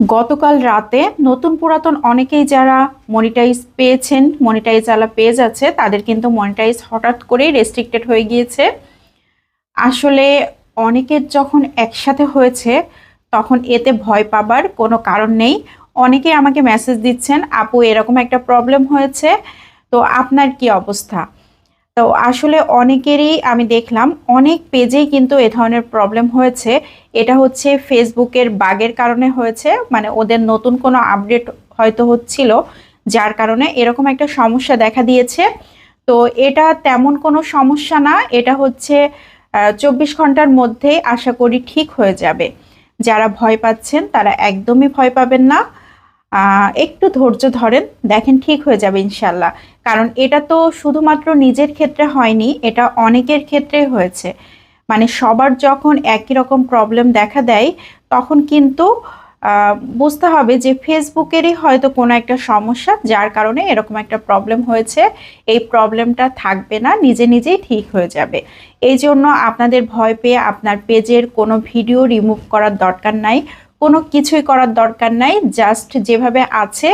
গতকাল রাতে নতুন পুরাতন অনেকেই যারা মনিটাইজ পেয়েছেন মনিটাইজ আলা পেজ আছে তাদের কিন্তু মনিটাইজ হঠাৎ করেই রেস্ট্রিক্টেড হয়ে গিয়েছে। আসলে অনেকের যখন একসাথে হয়েছে, তখন এতে ভয় পাবার কোনো কারণ নেই। অনেকে আমাকে মেসেজ দিচ্ছেন, আপু, এরকম একটা প্রবলেম হয়েছে, তো আপনার কি অবস্থা? তো আসলে অনেকেরই আমি দেখলাম, অনেক পেজেই কিন্তু এ ধরনের প্রবলেম হয়েছে। এটা হচ্ছে ফেসবুকের বাগের কারণে হয়েছে মানে ওদের নতুন কোনো আপডেট হয়তো হচ্ছিল, যার কারণে এরকম একটা সমস্যা দেখা দিয়েছে। তো এটা তেমন কোনো সমস্যা না, এটা হচ্ছে চব্বিশ ঘণ্টার মধ্যেই আশা করি ঠিক হয়ে যাবে। যারা ভয় পাচ্ছেন, তারা একদমই ভয় পাবেন না। একটু ধৈর্য ধরেন, দেখেন ঠিক হয়ে যাবে ইনশাল্লাহ কারণ এটা তো শুধুমাত্র নিজের ক্ষেত্রে হয়নি, এটা অনেকের ক্ষেত্রে হয়েছে। মানে সবার যখন একই রকম প্রবলেম দেখা দেয়, তখন কিন্তু বুঝতে হবে যে ফেসবুকেরই হয়তো কোনো একটা সমস্যা, যার কারণে এরকম একটা প্রবলেম হয়েছে। এই প্রবলেমটা থাকবে না, নিজে নিজেই ঠিক হয়ে যাবে। এই জন্য আপনাদের ভয় পেয়ে আপনার পেজের কোনো ভিডিও রিমুভ করার দরকার নাই। কোনো কিছুই করার দরকার নাই জাস্ট যেভাবে আছে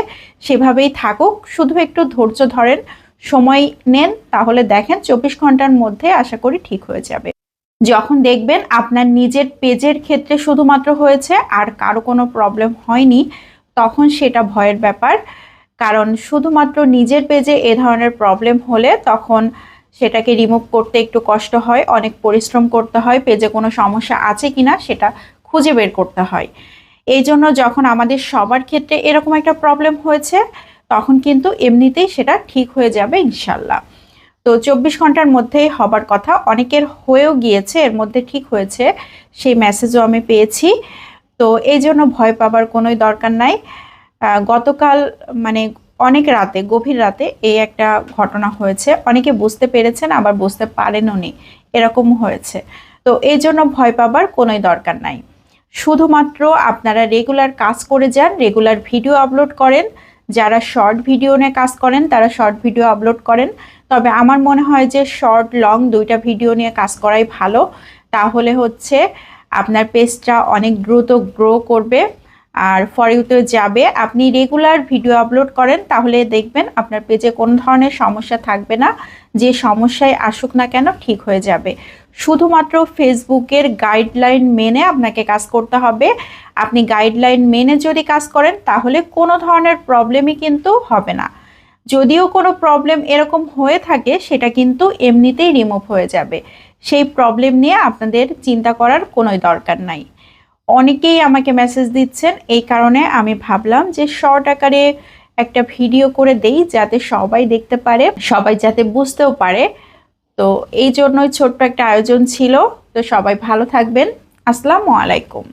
সেভাবেই থাকুক। শুধু একটু ধৈর্য ধরেন, সময় নেন, তাহলে দেখেন চব্বিশ ঘণ্টার মধ্যে আশা করি ঠিক হয়ে যাবে। যখন দেখবেন আপনার নিজের পেজের ক্ষেত্রে শুধুমাত্র হয়েছে আর কারও কোনো প্রবলেম হয়নি, তখন সেটা ভয়ের ব্যাপার। কারণ শুধুমাত্র নিজের পেজে এ ধরনের প্রবলেম হলে তখন সেটাকে রিমুভ করতে একটু কষ্ট হয়, অনেক পরিশ্রম করতে হয়, পেজে কোনো সমস্যা আছে কিনা সেটা খুঁজে বের করতে হয়। এই জন্য যখন আমাদের সবার ক্ষেত্রে এরকম একটা প্রবলেম হয়েছে, তখন কিন্তু এমনিতেই সেটা ঠিক হয়ে যাবে ইনশাল্লাহ। তো চব্বিশ ঘণ্টার মধ্যেই হবার কথা। অনেকের হয়েও গিয়েছে, এর মধ্যে ঠিক হয়েছে, সেই মেসেজও আমি পেয়েছি। তো এই জন্য ভয় পাবার কোনোই দরকার নাই। গতকাল মানে অনেক রাতে, গভীর রাতে এই একটা ঘটনা হয়েছে। অনেকে বুঝতে পেরেছেন, আবার বুঝতে পারেনও নি, এরকম হয়েছে। তো এই জন্য ভয় পাবার কোনোই দরকার নাই। শুধুমাত্র আপনারা রেগুলার কাজ করে যান রেগুলার ভিডিও আপলোড করেন যারা শর্ট ভিডিও নিয়ে কাজ করেন, তারা শর্ট ভিডিও আপলোড করেন। তবে আমার মনে হয় যে শর্ট লং দুইটা ভিডিও নিয়ে কাজ করাই ভালো। তাহলে হচ্ছে আপনার পেজটা অনেক দ্রুত গ্রো করবে। আর ফর ইউতে যাবে, আপনি রেগুলার ভিডিও আপলোড করেন, তাহলে দেখবেন আপনার পেজে কোনো ধরনের সমস্যা থাকবে না। যে সমস্যায় আসুক না কেন, ঠিক হয়ে যাবে। শুধুমাত্র ফেসবুকের গাইডলাইন মেনে আপনাকে কাজ করতে হবে। আপনি গাইডলাইন মেনে যদি কাজ করেন, তাহলে কোনো ধরনের প্রবলেমই কিন্তু হবে না। যদিও কোনো প্রবলেম এরকম হয়ে থাকে, সেটা কিন্তু এমনিতেই রিমুভ হয়ে যাবে। সেই প্রবলেম নিয়ে আপনাদের চিন্তা করার কোনোই দরকার নাই। অনেকেই আমাকে মেসেজ দিচ্ছেন, এই কারণে আমি ভাবলাম যে শর্ট আকারে একটা ভিডিও করে দেই, যাতে সবাই দেখতে পারে, সবাই যাতে বুঝতেও পারে তো এই জন্যই ছোট্ট একটা আয়োজন ছিল। তো সবাই ভালো থাকবেন। আসসালামু আলাইকুম।